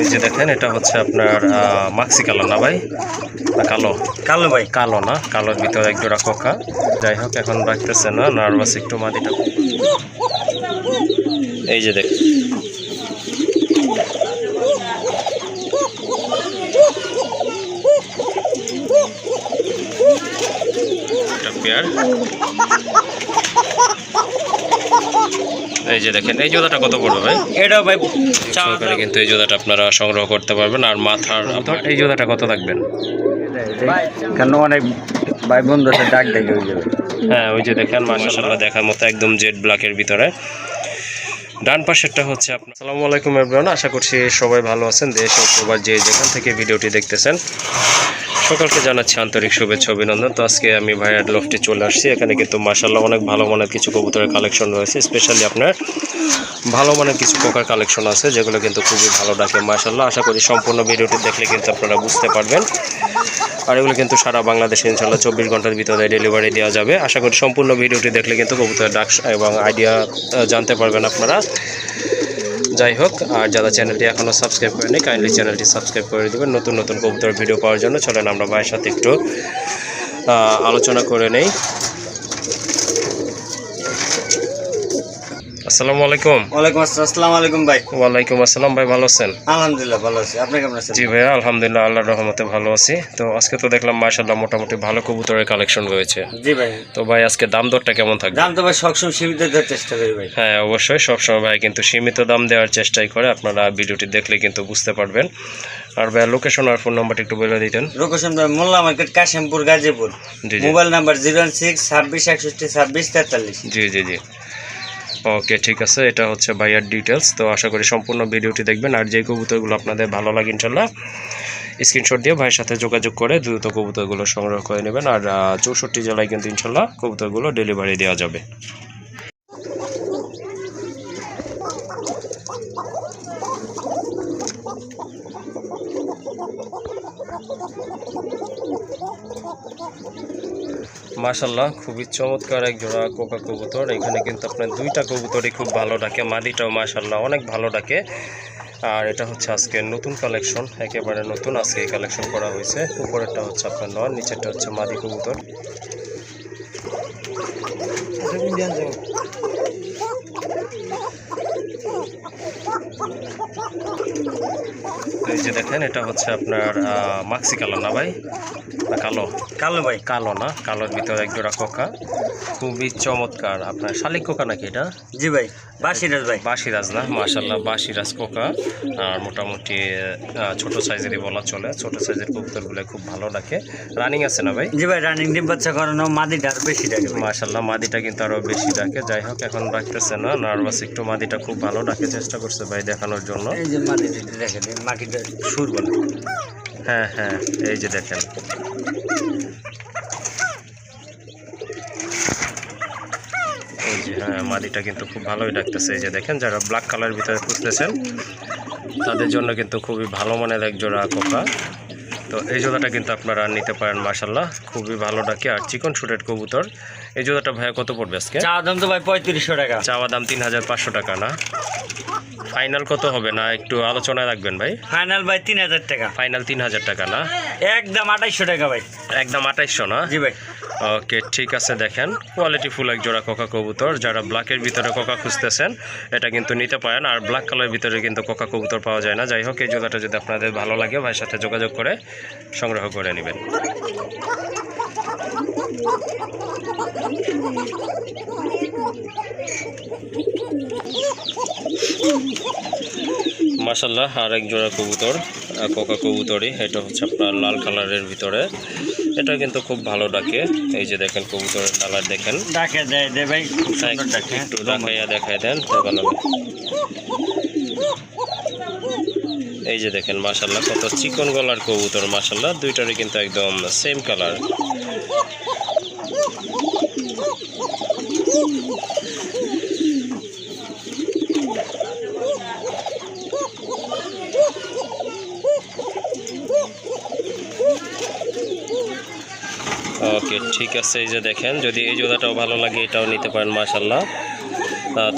এই যে দেখেন এটা হচ্ছে আপনার মাক্সি কালো না ভাই? কালো? কালো ভাই। কালো না কালোর ভিতরে এক জোড়া কোকা। যাই হোক এখন রাখতেছে না নার্ভাস একটু মাদিটা এই যে দেখ পেয়ার। এই যে দেখেন এই জোড়াটা কত পড়বে ভাই? এটাও ভাই চা সহকারে কিন্তু এই জোড়াটা আপনারা সংগ্রহ করতে পারবেন আর মাথার এই জোড়াটা কত রাখবেন কেন অনেক ভাই বন্ধু ডাক দেখে হয়ে হ্যাঁ ওই যে দেখেন মাশাআল্লাহ দেখার মতো একদম জেড ব্ল্যাকের ভিতরে। ডান পাশেরটা হচ্ছে আপনার আসসালামু আলাইকুম এভরিওয়ান আশা করছি সবাই ভালো আছেন দেশ ও প্রবাস যে যেখান থেকে ভিডিওটি দেখতেছেন। সকলকে জানাচ্ছি আন্তরিক শুভেচ্ছা অভিনন্দন। তো আজকে আমি ভাইয়ার লফটে চলে আসছি। এখানে কিন্তু মাশাআল্লাহ অনেক ভালো মানের কিছু কবুতরের কালেকশন রয়েছে। স্পেশালি আপনার ভালো মানের কিছু পোকার কালেকশন আছে, যেগুলো কিন্তু খুবই ভালো ডাকে মাশাআল্লাহ। আশা করি সম্পূর্ণ ভিডিওটি দেখলে কিন্তু আপনারা বুঝতে পারবেন। আর এগুলো কিন্তু সারা বাংলাদেশে ইনশাল্লাহ চব্বিশ ঘণ্টার ভিতরে ডেলিভারি দেওয়া যাবে। আশা করি সম্পূর্ণ ভিডিওটি দেখলে কিন্তু কবুতরের ডাক এবং আইডিয়া জানতে পারবেন আপনারা। যাই হোক আর যারা চ্যানেলটি এখনও সাবস্ক্রাইব করেনি কাইন্ডলি চ্যানেলটি সাবস্ক্রাইব করে দেবেন। নতুন নতুন কবুতর ভিডিও পাওয়ার জন্য চলেন আমরা ভাইয়ের সাথে একটু আলোচনা করে নেই। আসসালামু আলাইকুম। ওয়ালাইকুম আসসালাম। আসসালামু আলাইকুম ভাই। ওয়ালাইকুম আসসালাম ভাই ভালো আছেন? আলহামদুলিল্লাহ ভালো আছি। আপনি কেমন আছেন? জি ভাইয়া আলহামদুলিল্লাহ আল্লাহর রহমতে ভালো আছি। তো আজকে তো দেখলাম মাশাল্লাহ মোটামুটি ভালো কবুতরের কালেকশন রয়েছে। জি ভাই। তো ভাই আজকে দাম দরটা কেমন থাকবে? দাম তো ভাই সবসময় সীমিত দেওয়ার চেষ্টা করি ভাই। হ্যাঁ অবশ্যই। সবসময় ভাই কিন্তু সীমিত দাম দেওয়ার চেষ্টাই করে। আপনারা ভিডিওটি দেখলে কিন্তু বুঝতে পারবেন। আর ভাইয়া লোকেশন আর ফোন নাম্বারটা একটু বলে দিতেন। লোকেশন ভাই Molla market Kashimpur Gazipur. Mobile number zero six ছাব্বিশ একষট্টি ছাব্বিশ তেতাল্লিশ। জি জি জি। ওকে, ঠিক আছে, এটা হচ্ছে ভাইয়ার ডিটেলস তো আশা করি সম্পূর্ণ ভিডিওটি দেখবেন, আর যে কবুতরগুলো আপনাদের ভালো লাগে ইনশাল্লাহ স্ক্রিনশট দিয়ে ভাইয়ের সাথে যোগাযোগ করে দ্রুত কবুতরগুলো সংগ্রহ করে নেবেন। আর চৌষট্টি জেলায় কিন্তু ইনশাল্লাহ কবুতরগুলো ডেলিভারি দেওয়া যাবে। মাশাল্লাহ খুবই চমৎকার এক জোড়া কোকা কবুতর। এখানে কিন্তু আপনার দুইটা কবুতরই খুব ভালো ডাকে মাদিটাও মাশাল্লাহ অনেক ভালো ডাকে। আর এটা হচ্ছে আজকে নতুন কালেকশন, একেবারে নতুন আজকে কালেকশন করা হয়েছে। উপরেরটা হচ্ছে আপনার নয় নিচেরটা হচ্ছে মাদি কবুতর। এই যে দেখেন এটা হচ্ছে আপনার মাক্সি কালো না ভাই? কালো? কালো ভাই। কালো না? কালোর ভিতরে এক জোড়া কোকা। খুবই চমৎকার। আপনার শালিক কোকা নাকি এটা? জি ভাই। বাসিরাজ ভাই। বাসিরাজ না মাশাল্লাহ বাসিরাজ কোকা। আর মোটামুটি ছোট সাইজেরই বলা চলে। ছোট সাইজের কবুতরগুলো খুব ভালো ডাকে। রানিং আছে না ভাই? জি ভাই রানিং ডিম বাচ্চা করানো মাদিটা আরও বেশি ডাকে মাশাল্লাহ মাদিটা কিন্তু আরও বেশি ডাকে। যাই হোক এখন রাখতেছে না। নার্ভাস একটু মাদিটা খুব ভালো ডাকে চেষ্টা করছে ভাই দেখানোর জন্য। এই যে মাদিটা দেখেন মাটিটা সুর বলে হ্যাঁ হ্যাঁ এই যে দেখেন এই হ্যাঁ কিন্তু খুব ভালোই ডাকতেছে। এই যে দেখেন যারা ব্ল্যাক কালার ভিতরে খুঁজতেছেন তাদের জন্য কিন্তু খুবই ভালো মানের এক জোড়া কোকা। তো এই জোড়াটা কিন্তু আপনারা নিতে পারেন মাসাল্লাহ খুবই ভালো ডাকে আর চিকন শুটের কবুতর। এই জোড়াটা ভাইয়া কত পড়বে আজকে? চা দাম তো ভাই পঁয়ত্রিশশো টাকা। চাওয়া দাম তিন হাজার পাঁচশো টাকা না? ফাইনাল কত হবে না? একটু আলোচনায় রাখবেন ভাই। ফাইনাল ভাই তিন হাজার টাকা। ফাইনাল তিন হাজার টাকা না? একদম আঠাইশশো টাকা ভাই। একদম আঠাইশশো না? জি ভাই। ওকে, ঠিক আছে, দেখেন। কোয়ালিটি ফুল এক জোড়া কোকা কবুতর যারা ব্ল্যাকের ভিতরে কোকা খুঁজতেছেন, এটা কিন্তু নিতে পারেন। আর ব্ল্যাক কালারের ভিতরে কিন্তু কোকা কবুতর পাওয়া যায় না। যাই হোক, এই জোড়াটা যদি আপনাদের ভালো লাগে, ভাইয়ের সাথে যোগাযোগ করে সংগ্রহ করে নেবেন। মাসাল্লাহ আর এক জোড়া কবুতর কোকা কবুতরই। এটা হচ্ছে আপনার লাল কালারের ভিতরে। এটা কিন্তু খুব ভালো ডাকে। এই যে দেখেন কবুতরের কালার দেখেন। ডাকে দেয় দে ভাই একটু দেখাইয়া দেখাই দেন এই যে দেখেন মাসাল্লাহ কত চিকন গলার কবুতর মাসাল্লাহ দুইটারই কিন্তু একদম সেম কালার ওকে ঠিক আছে, এই যে দেখেন, যদি এই জোড়াটাও ভালো লাগে, এটাও নিতে পারেন মাশাল্লাহ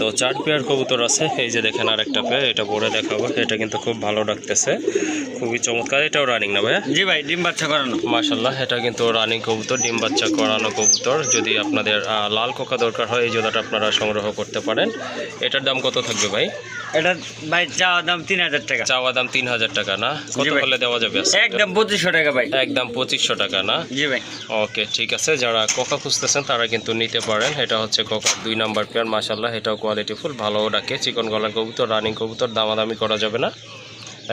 তো চার পেয়ার কবুতর আছে। এই যে দেখেন আর একটা পেয়ার এটা পরে দেখাবো। এটা কিন্তু খুব ভালো ডাকতেছে। খুবই চমৎকার। এটাও রানিং না ভাইয়া? জি ভাই ডিম বাচ্চা করানো। মাশাল্লাহ এটা কিন্তু রানিং কবুতর ডিম বাচ্চা করানো কবুতর। যদি আপনাদের লাল কোকা দরকার হয় এই জোড়াটা আপনারা সংগ্রহ করতে পারেন। এটার দাম কত থাকবে ভাই? এটা ভাই চাওয়া দাম তিন হাজার টাকা। চাওয়া দাম তিন হাজার টাকা না? কত হলে দেওয়া যাবে একদম পঁচিশশো টাকা ভাই। একদম পঁচিশশো টাকা না? জি ভাই। ওকে ঠিক আছে। যারা কোকা খুঁজতেছেন তারা কিন্তু নিতে পারেন। এটা হচ্ছে কোকার দুই নাম্বার পেয়ার মাসাল্লাহ এটাও কোয়ালিটি ফুল ভালো ডাকে। চিকন গলার কবুতর রানিং কবুতর দামাদামি করা যাবে না।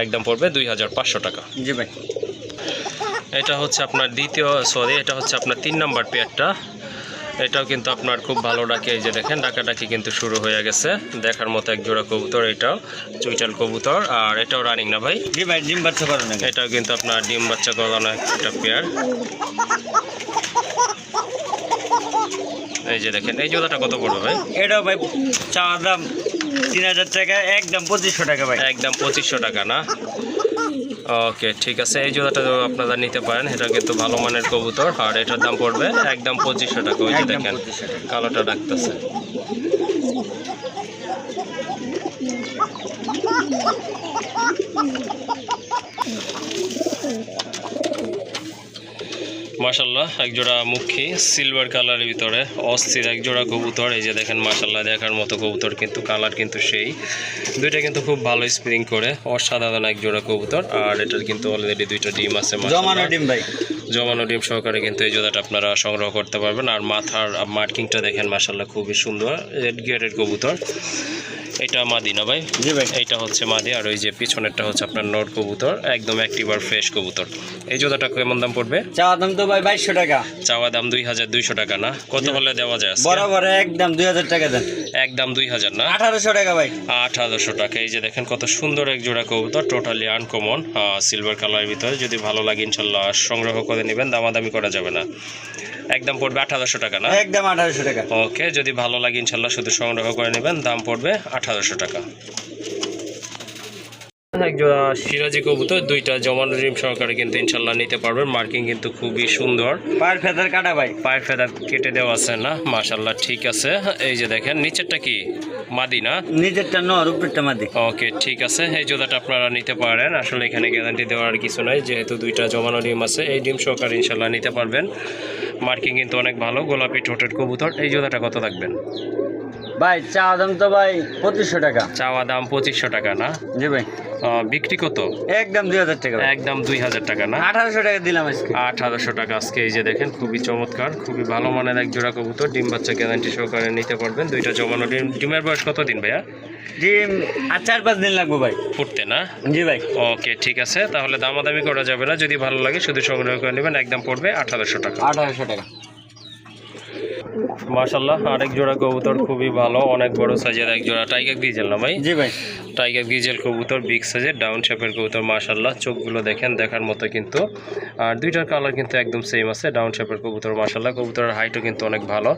একদম পড়বে দুই হাজার পাঁচশো টাকা। জি ভাই। এটা হচ্ছে আপনার দ্বিতীয় সরি এটা হচ্ছে আপনার তিন নাম্বার পেয়ারটা। এটাও কিন্তু আপনার খুব ভালো ডাকে এই যে দেখেন ডাকাডাকি কিন্তু শুরু হয়ে গেছে। দেখার মতো এক জোড়া কবুতর এটাও চুইটাল কবুতর। আর এটাও রানিং না ভাই? জি ভাই ডিম বাচ্চা করানো এটাও কিন্তু আপনার ডিম বাচ্চা গলানো একটা পেয়ার এই যে দেখেন এই জোড়াটা কত পড়বে ভাই? এটাও ভাই চাওয়া দাম তিন হাজার টাকা একদম পঁচিশশো টাকা ভাই। একদম পঁচিশশো টাকা না? ওকে ঠিক আছে। এই জোড়াটা আপনারা নিতে পারেন। এটা কিন্তু ভালো মানের কবুতর। আর এটার দাম পড়বে একদম পঁচিশশো টাকা। ওই যে দেখেন 2500 টাকা। কালোটা ডাকতেছে। এক জোড়া মুখী সিলভার কালারের ভিতরে অস্থির এক জোড়া কবুতর এই যে দেখেন মাশাল্লাহ দেখার মতো কবুতর কিন্তু কালার কিন্তু সেই। দুইটা কিন্তু খুব ভালো স্প্রিং করে অসাধারণ এক জোড়া কবুতর আর এটার কিন্তু অলরেডি দুইটা ডিম আছে জমানো ডিম ভাই। জমানো ডিম সহকারে কিন্তু এই জোড়াটা আপনারা সংগ্রহ করতে পারবেন আর মাথার মার্কিংটা দেখেন মাশাল্লাহ খুবই সুন্দর রেড গিয়ারের কবুতর। এটা মাদি না ভাই? জি ভাই। এইটা হচ্ছে মাদি আর ওই যে পিছনেরটা হচ্ছে আপনার নট কবুতর একদম অ্যাক্টিভ আর ফ্রেশ কবুতর। এই জোড়াটা কেমন দাম পড়বে? চাওয়া দাম তো ভাই বাইশশো টাকা। চাওয়া দাম দুই হাজার দুইশো টাকা না? কত হলে দেওয়া যায় বরাবর একদম দুই হাজার টাকা দেন। একদম দুই হাজার না? আঠারোশো টাকা ভাই। আঠারোশো টাকা। এই যে দেখেন কত সুন্দর এক জোড়া কবুতর টোটালি আনকমন সিলভার কালারের ভিতরে। যদি ভালো লাগে ইনশাল্লাহ সংগ্রহ করে নেবেন দামাদামি করা যাবে না। একদম পড়বে আঠারোশো টাকা না? একদম আঠারোশো টাকা। ওকে যদি ভালো লাগে ইনশাল্লাহ শুধু সংগ্রহ করে নেবেন দাম পড়বে আঠারোশো টাকা। এক জোড়া সিরাজি কবুতর দুইটা জমানো ডিম সহকারে কিন্তু ইনশাল্লাহ নিতে পারবেন। মার্কিং কিন্তু খুবই সুন্দর। পায়ের ফেদার কাটা ভাই। পায়ের ফেদার কেটে দেওয়া আছে না? মাশাল্লাহ ঠিক আছে। এই যে দেখেন নিচেরটা কি? মাদি না? নিজেরটা নর উপরেরটা মাদি। ওকে ঠিক আছে। এই জোড়াটা আপনারা নিতে পারেন। আসলে এখানে গ্যারান্টি দেওয়ার কিছু নাই। যেহেতু দুইটা জমানো ডিম আছে এই ডিম সহকারে ইনশাল্লাহ নিতে পারবেন। মার্কিং কিন্তু অনেক ভালো গোলাপি ঠোঁটের কবুতর। এই জোড়াটা কত থাকবেন ভাই চা দাম তো ভাই পঁচিশশো টাকা। চাওয়া দাম পঁচিশশো টাকা না? জি ভাই। বিক্রি কত? একদম দুই হাজার টাকা একদম দুই হাজার টাকা না? আঠারোশো টাকা দিলাম আজকে। আঠারোশো টাকা আজকে এই যে দেখেন খুবই চমৎকার খুবই ভালো মানের এক জোড়া কবুতর ডিম বাচ্চা গ্যারান্টি সহকারে নিতে পারবেন। দুইটা জমানো ডিম ডিমের বয়স কত দিন ভাইয়া? ডিম আর চার পাঁচ দিন লাগবে ভাই। ফুটতে না? জি ভাই। ওকে ঠিক আছে তাহলে দামাদামি করা যাবে না। যদি ভালো লাগে শুধু সংগ্রহ করে নেবেন একদম পড়বে আঠারোশো টাকা। আঠারোশো টাকা। মাশাল্লাহ আরেক জোড়া কবুতর খুবই ভালো অনেক বড় সাইজের এক জোড়া টাইগার গ্রিজেল না ভাই? জি ভাই। টাইগার গ্রিজেল কবুতর বিগ সাইজের ডাউন শেপের কবুতর মাশাল্লাহ চোখগুলো দেখেন দেখার মতো কিন্তু। আর দুইটার কালার কিন্তু একদম সেম আছে ডাউন শেপের কবুতর মাশাল্লাহ কবুতরের হাইটও কিন্তু অনেক ভালো।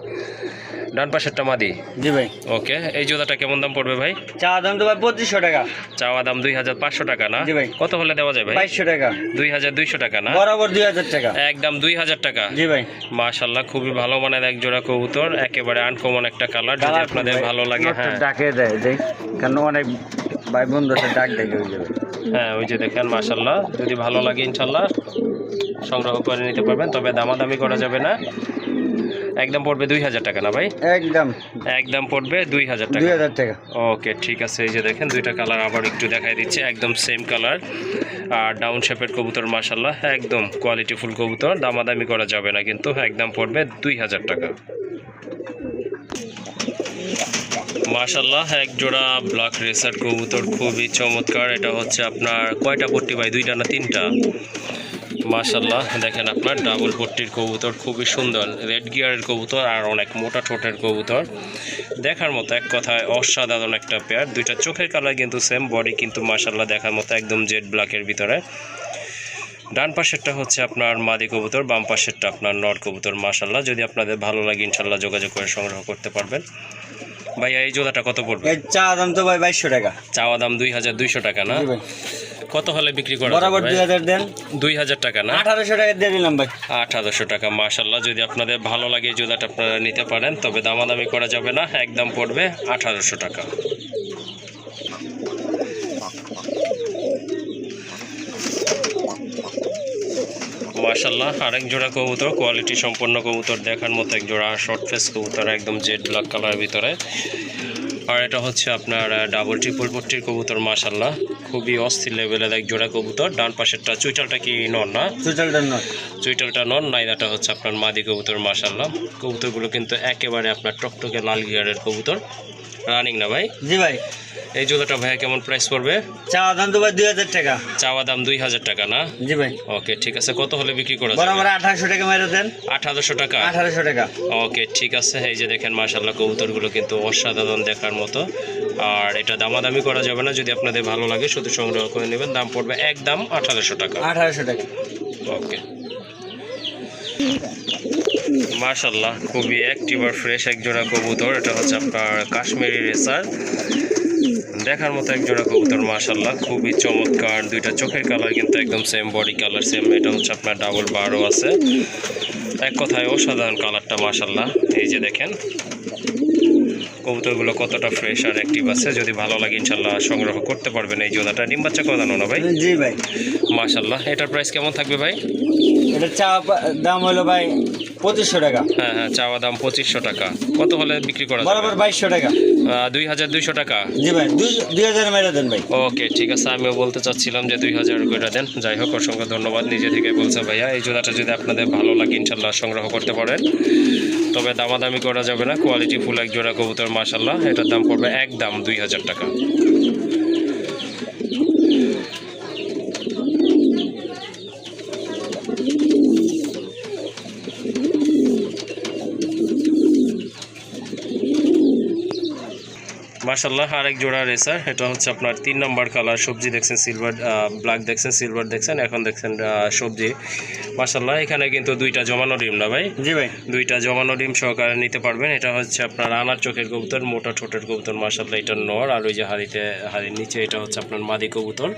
ডান পাশেরটা মাদি? জি ভাই। ওকে এই জোড়াটা কেমন দাম পড়বে ভাই? চাওয়া দাম তো ভাই পঁচিশশো টাকা। চাওয়া দাম দুই হাজার পাঁচশো টাকা না? জি ভাই। কত হলে দেওয়া যায় ভাই? বাইশশো টাকা। দুই হাজার দুইশো টাকা না? বরাবর দুই হাজার টাকা। একদম দুই হাজার টাকা। জি ভাই। মাশাল্লাহ খুবই ভালো মানের এক জোড়া কবুতর একেবারে আনকমন একটা কালার যদি আপনাদের ভালো লাগে হ্যাঁ। ডাকে দেয় দেখ কেন অনেক ভাই বন্ধু ডাক দেখে ওই যাবে হ্যাঁ ওই যে দেখেন মাশাল্লাহ যদি ভালো লাগে ইনশাল্লাহ সংগ্রহ করে নিতে পারবেন তবে দামাদামি করা যাবে না। একদম পড়বে দুই হাজার টাকা না ভাই? একদম। একদম পড়বে দুই হাজার দুই টাকা হাজার টাকা। ওকে ঠিক আছে এই যে দেখেন দুইটা কালার আবার একটু দেখাই দিচ্ছে একদম সেম কালার আর ডাউন শেপের কবুতর মাশাল্লাহ একদম কোয়ালিটি ফুল কবুতর দামাদামি করা যাবে না কিন্তু একদম পড়বে দুই হাজার টাকা। মাশাল্লাহ এক জোড়া ব্ল্যাক রেসার কবুতর খুবই চমৎকার। এটা হচ্ছে আপনার কয়টা পট্টি ভাই দুইটা না তিনটা? মাশাল্লাহ দেখেন আপনার ডাবল পট্টির কবুতর খুবই সুন্দর রেড গিয়ারের কবুতর আর অনেক মোটা ঠোঁটের কবুতর। দেখার মতো এক কথায় অসাধারণ একটা পেয়ার দুইটা চোখের কালার কিন্তু সেম বডি কিন্তু মাশাল্লাহ দেখার মতো একদম জেড ব্ল্যাকের ভিতরে। ডান পাশেরটা হচ্ছে আপনার মাদি কবুতর বাম পাশেরটা আপনার নর কবুতর মাশাল্লাহ যদি আপনাদের ভালো লাগে ইনশাল্লাহ যোগাযোগ করে সংগ্রহ করতে পারবেন। ভাইয়া এই জোড়াটা কত পড়বে? চা চাওয়া দাম তো ভাই বাইশশো টাকা। চাওয়া দাম দুই হাজার দুইশো টাকা না? কত হলে বিক্রি করা বরাবর দুই হাজার দেন। দুই হাজার টাকা না? আঠারোশো টাকা দিয়ে দিলাম ভাই। আঠারোশো টাকা মাশাল্লাহ যদি আপনাদের ভালো লাগে জুতাটা আপনারা নিতে পারেন তবে দামাদামি করা যাবে না একদম পড়বে আঠারোশো টাকা। মাশাল্লাহ আরেক জোড়া কবুতর কোয়ালিটি সম্পন্ন কবুতর দেখার মতো এক জোড়া শর্ট ফেস কবুতর একদম জেড ব্ল্যাক কালারের ভিতরে। আর এটা হচ্ছে আপনার ডাবল ট্রিপল পট্টির কবুতর মাশাল্লাহ খুবই অস্থির লেভেলের এক জোড়া কবুতর। ডান পাশেরটা চুইটালটা কি নন না? চুইটালটা নন চুইটালটা নন নাইদাটা হচ্ছে আপনার মাদি কবুতর মাসাল্লাহ কবুতরগুলো কিন্তু একেবারে আপনার টকটকে লাল গিয়ারের কবুতর। রানিং না ভাই? জি ভাই। এই জুতোটা ভাইয়া কেমন প্রাইস পড়বে? চাওয়া দাম তো ভাই দুই হাজার টাকা। চাওয়া দাম দুই হাজার টাকা না? জি ভাই। ওকে ঠিক আছে। কত হলে বিক্রি করা বরাবর যাবে আঠারোশো টাকা মেরে দেন। আঠারোশো টাকা? আঠারোশো টাকা। ওকে ঠিক আছে। এই যে দেখেন মাশাল্লাহ কবুতরগুলো কিন্তু অসাধারণ দেখার মতো। আর এটা দামাদামি করা যাবে না। যদি আপনাদের ভালো লাগে শুধু সংগ্রহ করে নেবেন। দাম পড়বে একদম আঠারোশো টাকা। আঠারোশো টাকা। ওকে মাশাল্লাহ খুবই অ্যাক্টিভ আর ফ্রেশ এক জোড়া কবুতর। এটা হচ্ছে আপনার কাশ্মীরি রেসার। দেখার মতো এক জোড়া কবুতর মাশাল্লাহ খুবই চমৎকার। দুইটা চোখের কালার কিন্তু একদম সেম বডি কালার সেম এটা হচ্ছে আপনার ডাবল বারও আছে। এক কথায় অসাধারণ কালারটা মাশাল্লাহ এই যে দেখেন। কবুতরগুলো কতটা ফ্রেশ আর অ্যাক্টিভ আছে যদি ভালো লাগে ইনশাল্লাহ সংগ্রহ করতে পারবেন এই জোড়াটা। ডিম বাচ্চা কদানো না ভাই? জি ভাই। মাশাল্লাহ এটার প্রাইস কেমন থাকবে ভাই? এটা চাওয়া দাম হলো ভাই পঁচিশশো টাকা। হ্যাঁ হ্যাঁ চাওয়া দাম পঁচিশশো টাকা। কত হলে বিক্রি করা বরাবর বাইশশো টাকা। দুই হাজার দুইশো টাকা? জি ভাই দুই- দুই হাজার মেরে দেন ভাই। ওকে ঠিক আছে আমিও বলতে চাচ্ছিলাম যে দুই হাজার করে দেন। যাই হোক অসংখ্য ধন্যবাদ নিজে থেকে বলছে ভাইয়া। এই জোড়াটা যদি আপনাদের ভালো লাগে ইনশাল্লাহ সংগ্রহ করতে পারেন। তবে দামাদামি করা যাবে না। কোয়ালিটি ফুল এক জোড়া কবুতর মাসাল্লাহ এটার দাম পড়বে এক দাম দুই হাজার টাকা। মার্শাল্লাহ আরেক জোড়া রেসার। এটা হচ্ছে আপনার তিন নম্বর কালার সবজি দেখছেন সিলভার ব্ল্যাক দেখছেন সিলভার দেখছেন এখন দেখছেন সবজি। মার্শাল্লাহ এখানে কিন্তু দুইটা জমানো ডিম না ভাই? জি ভাই। দুইটা জমানো ডিম সহকারে নিতে পারবেন। এটা হচ্ছে আপনার আনার চোখের কবুতর মোটা ঠোঁটের কবুতর মার্শাল্লাহ এটা নর। আর ওই যে হাড়িতে হাড়ির নিচে এটা হচ্ছে আপনার মাদি কবুতর।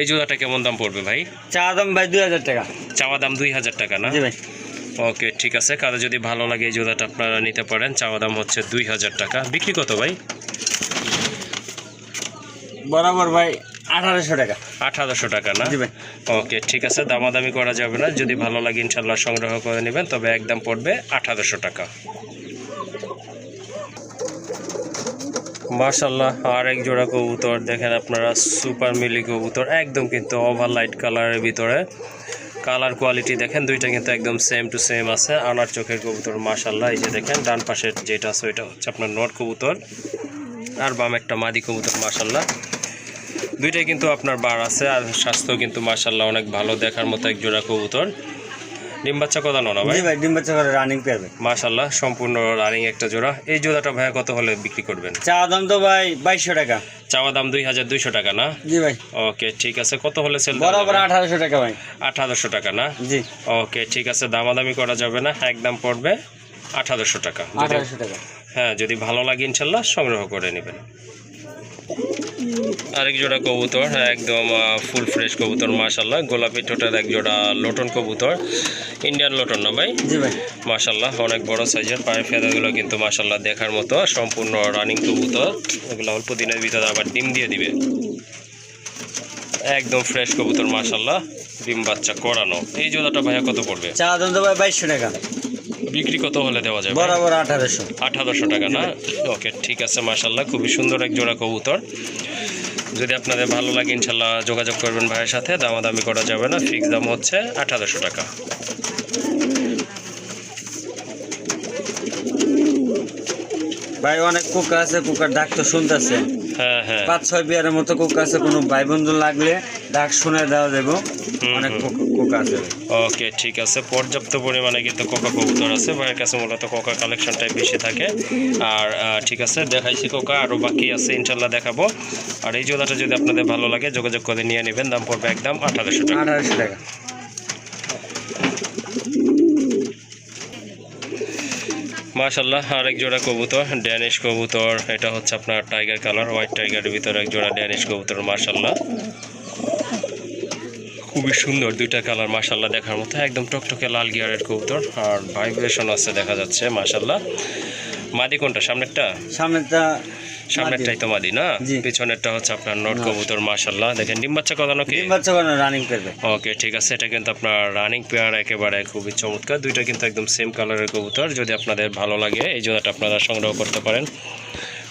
এই জোড়াটা কেমন দাম পড়বে ভাই? চাওয়া দাম ভাই দুই হাজার টাকা। চাওয়া দাম দুই হাজার টাকা না? জি ভাই। ওকে ঠিক আছে। কারও যদি ভালো লাগে এই জোড়াটা আপনারা নিতে পারেন। চাওয়া দাম হচ্ছে দুই হাজার টাকা। বিক্রি কত ভাই? বরাবর ভাই আঠারোশো টাকা। আঠারোশো টাকা না? ওকে ঠিক আছে। দামাদামি করা যাবে না। যদি ভালো লাগে ইনশাল্লাহ সংগ্রহ করে নেবেন তবে একদম পড়বে আঠারোশো টাকা। মার্শাল্লাহ আর এক জোড়া কবুতর। দেখেন আপনারা সুপার মিলি কবুতর। একদম কিন্তু ওভার লাইট কালারের ভিতরে। কালার কোয়ালিটি দেখেন, দুইটা কিন্তু একদম সেম টু সেম আছে। আনার চোখের কবুতর মাশাল্লাহ এই যে দেখেন, ডান পাশের যেটা আছে, ওইটা হচ্ছে আপনার নট কবুতর। আর বাম একটা মাদি কবুতর মাশাল্লাহ দুইটাই কিন্তু আপনার বার আছে, আর স্বাস্থ্য কিন্তু মাশাল্লাহ অনেক ভালো, দেখার মতো এক জোড়া কবুতর। ডিম বাচ্চা কথা না ভাই? ভাই ডিম বাচ্চা করে রানিং পেয়ারবে মাশাল্লাহ সম্পূর্ণ রানিং একটা জোড়া। এই জোড়াটা ভাইয়া কত হলে বিক্রি করবেন? চাওয়া দাম তো ভাই বাইশশো টাকা। চাওয়া দাম দুই হাজার দুইশো টাকা না? জি ভাই। ওকে ঠিক আছে। কত হলে সেল বরাবর আঠারোশো টাকা ভাই। আঠারোশো টাকা না? জি। ওকে ঠিক আছে। দামাদামি করা যাবে না। একদম পড়বে আঠারোশো টাকা। আঠারোশো টাকা। হ্যাঁ যদি ভালো লাগে ইনশাল্লাহ সংগ্রহ করে নেবেন। আরেক জোড়া কবুতর হ্যাঁ, একদম ফুল ফ্রেশ কবুতর মাশাল্লাহ গোলাপি ঠোঁটের এক জোড়া লোটন কবুতর। ইন্ডিয়ান লোটন না ভাই? মাশাল্লাহ অনেক বড় সাইজের পায়ের ফেদাগুলো কিন্তু মাশাল্লাহ দেখার মতো। সম্পূর্ণ রানিং কবুতর। এগুলো অল্প দিনের ভিতরে আবার ডিম দিয়ে দিবে। একদম ফ্রেশ কবুতর মাশাল্লাহ ডিম বাচ্চা করানো। এই জোড়াটা ভাইয়া কত পড়বে? চাওয়া দাম তো ভাই বাইশশো টাকা। বিক্রি কত হলে দেওয়া যাবে? বরাবর আঠারোশো। আঠারোশো টাকা না? ওকে ঠিক আছে মাশাল্লাহ খুবই সুন্দর এক জোড়া কবুতর। যদি আপনাদের ভালো লাগে ইনশাল্লাহ যোগাযোগ করবেন ভাইয়ের সাথে দামাদামি করা যাবে না ফিক্স দাম হচ্ছে আঠারোশো টাকা। ভাই অনেক কুকা আছে কুকার ডাক তো শুনতেছে। পাঁচ ছয় বিয়ারের মতো কুকা আছে কোনো ভাই বন্ধু লাগলে ডাক শুনে দেওয়া যাব অনেক হুম। আছে। ওকে ঠিক আছে। পর্যাপ্ত পরিমাণে কিন্তু কোকা কবুতর আছে। ভাইয়ের কাছে মূলত কোকা কালেকশনটাই বেশি থাকে। আর ঠিক আছে দেখাইছি কোকা। আরও বাকি আছে ইনশাল্লাহ দেখাবো। আর এই জোড়াটা যদি আপনাদের ভালো লাগে যোগাযোগ করে নিয়ে নেবেন। দাম পড়বে একদম আঠারোশো টাকা। আঠারোশো টাকা। মাশাল্লাহ এক জোড়া কবুতর ড্যানিশ কবুতর। এটা হচ্ছে আপনার টাইগার কালার হোয়াইট টাইগারের ভিতরে এক জোড়া ড্যানিশ কবুতর মাশাল্লাহ খুবই সুন্দর দুইটা কালার মাশাল্লাহ দেখার মতো। একদম টকটকে লাল গিয়ারের কবুতর, আর ভাইব্রেশন আছে দেখা যাচ্ছে মাশাল্লাহ মাদি কোনটা, সামনেরটা? সামনেটা সামনেরটাই তো মাদি না? পিছনেরটা হচ্ছে আপনার নট। কবুতর মাশাল্লাহ দেখেন ডিম বাচ্চা কদানো কি ডিম বাচ্চা কোনো রানিং করবে ওকে ঠিক আছে এটা কিন্তু আপনার রানিং পেয়ার একেবারে খুবই চমৎকার। দুইটা কিন্তু একদম সেম কালারের কবুতর। যদি আপনাদের ভালো লাগে এই জোড়াটা আপনারা সংগ্রহ করতে পারেন।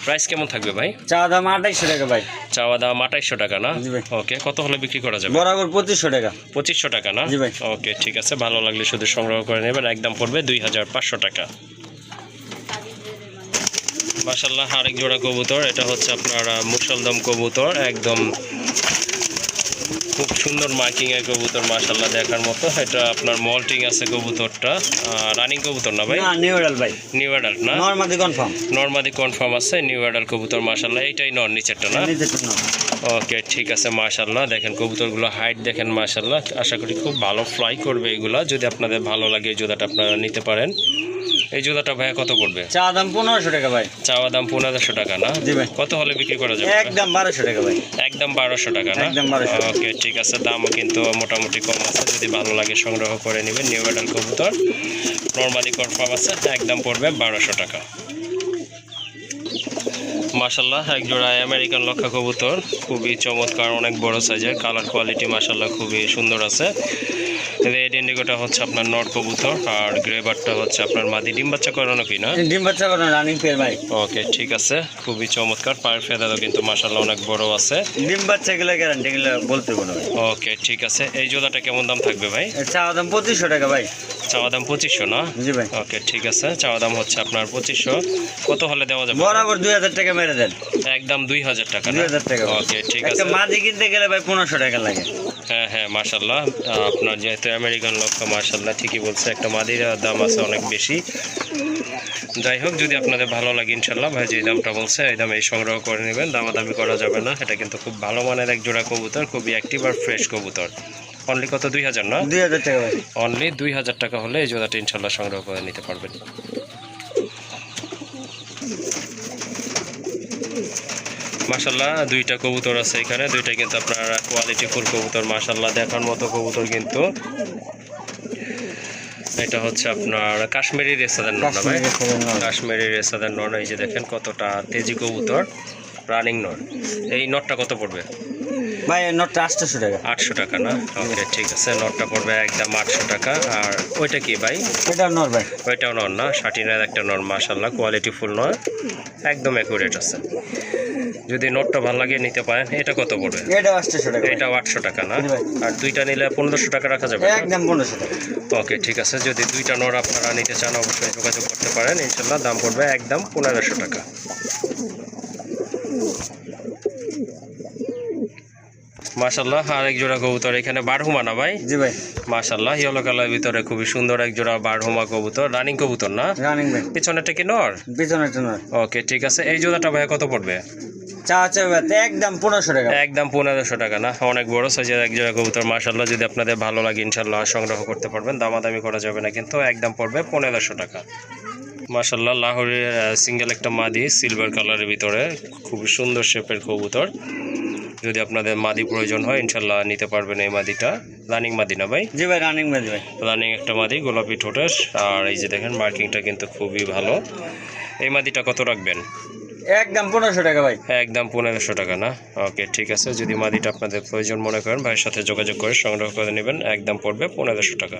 প্রাইস কেমন থাকবে ভাই? চা দাম আঠাইশশো টাকা ভাই। চাওয়া দাম আঠাইশশো টাকা না? ওকে কত হলে বিক্রি করা যাবে? বরাবর পঁচিশশো টাকা। পঁচিশশো টাকা না। ওকে ঠিক আছে ভালো লাগলে শুধু সংগ্রহ করে নেবেন। একদম পড়বে দুই হাজার পাঁচশো টাকা। মাসাল্লাহ আরেক জোড়া কবুতর এটা হচ্ছে আপনার মুসলদম কবুতর একদম খুব সুন্দর মার্কিং এর কবুতর মাসাল্লাহ দেখার মতো। এটা আপনার মল্টিং আছে কবুতরটা। রানিং কবুতর না ভাই? নিউ এডাল ভাই। নিউ অ্যাডাল্ট না? নর্মাদি কনফার্ম নর্মাদি কনফার্ম আছে নিউ অ্যাডাল্ট কবুতর মাসাল্লাহ এইটাই নর নিচেরটা না? ওকে ঠিক আছে মাশাল্লাহ দেখেন কবুতরগুলো হাইট দেখেন মাশাল্লাহ আশা করি খুব ভালো ফ্লাই করবে এগুলা। যদি আপনাদের ভালো লাগে এই জোড়াটা আপনারা নিতে পারেন। এই জোড়াটা ভাইয়া কত করবে চা দাম পনেরোশো টাকা ভাই। চাওয়া দাম পনেরোশো টাকা না? জি ভাই। কত হলে বিক্রি করা যাবে? একদম বারোশো টাকা ভাই। একদম বারোশো টাকা না? একদম 1200 ওকে ঠিক আছে, দামও কিন্তু মোটামুটি কম আছে, যদি ভালো লাগে সংগ্রহ করে নেবেন নিউ মেডাল কবুতর নর্মালি কনফার্ম আছে একদম পড়বে বারোশো টাকা। মাসাল্লাহ এক জোড়া আমেরিকান লক্ষা কবুতর, খুবই চমৎকার, অনেক বড় সাইজের কালার কোয়ালিটি মাসাল্লাহ খুবই সুন্দর আছে। রেড ইন্ডিগোটা হচ্ছে আপনার নট কবুতর আর গ্রেবারটা হচ্ছে আপনার মাদি। ডিম বাচ্চা করানো কি না? ডিম বাচ্চা কোনো রানিং পেয়ার ভাই। ওকে ঠিক আছে। খুবই চমৎকার। পায়ের ফেদারও কিন্তু মাশাল্লাহ অনেক বড় আছে। ডিম বাচ্চা গুলো গ্যারান্টি গুলো বলতে কোনো ওকে ঠিক আছে। এই জোড়াটা কেমন দাম থাকবে ভাই? এর চা দাম পঁচিশশো টাকা ভাই। চাওয়া দাম পঁচিশশো না? জি ভাই। ওকে ঠিক আছে। চাওয়া দাম হচ্ছে আপনার পঁচিশশো। কত হলে দেওয়া যাবে? বরাবর দুই হাজার টাকা মেরে দেন। একদম দুই হাজার টাকা দুই হাজার টাকা। ওকে ঠিক আছে। মাদি কিনতে গেলে ভাই পনেরোশো টাকা লাগে। হ্যাঁ হ্যাঁ মাশাল্লাহ আপনার যেহেতু আমেরিকান লক্ষ্য মাশাল্লাহ ঠিকই বলছে। একটা মাদির দাম আছে অনেক বেশি। যাই হোক যদি আপনাদের ভালো লাগে ইনশাল্লাহ ভাই যে দামটা বলছে এই দামে এই সংগ্রহ করে নেবেন। দামাদামি করা যাবে না। এটা কিন্তু খুব ভালো মানের এক জোড়া কবুতর খুবই অ্যাক্টিভ আর ফ্রেশ কবুতর। অনলি কত? দুই হাজার না? দুই হাজার টাকা অনলি দুই হাজার টাকা হলে এই জোড়াটা ইনশাল্লাহ সংগ্রহ করে নিতে পারবেন। মাশাল্লাহ দুইটা কবুতর আছে এখানে। দুইটা কিন্তু আপনার কোয়ালিটি ফুল কবুতর মাশাল্লাহ দেখার মতো কবুতর কিন্তু। এটা হচ্ছে আপনার কাশ্মীরি রেসাদের নর না ভাই। কাশ্মীরি রেসাদের নর এই যে দেখেন কতটা তেজি কবুতর রানিং নর এই নটটা কত পড়বে? ভাই নোটটা আটশোশো টাকা। আটশো টাকা না? ওকে ঠিক আছে নটটা পড়বে একদম আটশো টাকা। আর ওইটা কি ভাই? এটা নর ভাই। ওইটাও নর না? শাটিনের একটা নর মাশাল্লাহ কোয়ালিটি ফুল নয়। একদম অ্যাকুরেট আছে। যদি নোটটা ভালো লাগে নিতে পারেন এটা কত পড়বে? এটা আটশোশো টাকা। এটাও আটশো টাকা না? আর দুইটা নিলে পনেরোশো টাকা রাখা যাবে। একদম পনেরোশো টাকা। ওকে ঠিক আছে। যদি দুইটা নর আপনারা নিতে চান অবশ্যই যোগাযোগ করতে পারেন। ইনশাল্লাহ দাম পড়বে একদম পনেরোশো টাকা। মাশাল্লাহ আর এক জোড়া কবুতর এখানে বারহুমা না ভাই? জি ভাই। মাশাল্লাহ ইয়েলো কালার ভিতরে খুবই সুন্দর এক জোড়া বারহুমা কবুতর রানিং কবুতর না? রানিং ভাই। পিছনেটা কি নর? পিছনেরটা নর। ওকে ঠিক আছে। এই জোড়াটা ভাই কত পড়বে? চা একদম পনেরোশো টাকা। একদম পনেরোশো টাকা না? অনেক বড় সাইজের এক জোড়া কবুতর মাশাল্লাহ যদি আপনাদের ভালো লাগে ইনশাল্লাহ সংগ্রহ করতে পারবেন। দামাদামি করা যাবে না কিন্তু একদম পড়বে পনেরোশো টাকা। মাশাল্লাহ লাহোরের সিঙ্গেল একটা মাদি সিলভার কালারের ভিতরে খুবই সুন্দর শেপের কবুতর। যদি আপনাদের মাদি প্রয়োজন হয় ইনশাল্লাহ নিতে পারবেন এই মাদিটা। রানিং মাদি না ভাই? জি ভাই রানিং ভাই ভাই। রানিং একটা মাদি গোলাপি ঠোঁটের। আর এই যে দেখেন মার্কিংটা কিন্তু খুবই ভালো। এই মাদিটা কত রাখবেন? একদম পনেরোশো টাকা ভাই। একদম পনেরোশো টাকা না? ওকে, ঠিক আছে। যদি মাদিটা আপনাদের প্রয়োজন মনে করেন, ভাইয়ের সাথে যোগাযোগ করে সংগ্রহ করে নেবেন, একদম পড়বে পনেরোশো টাকা।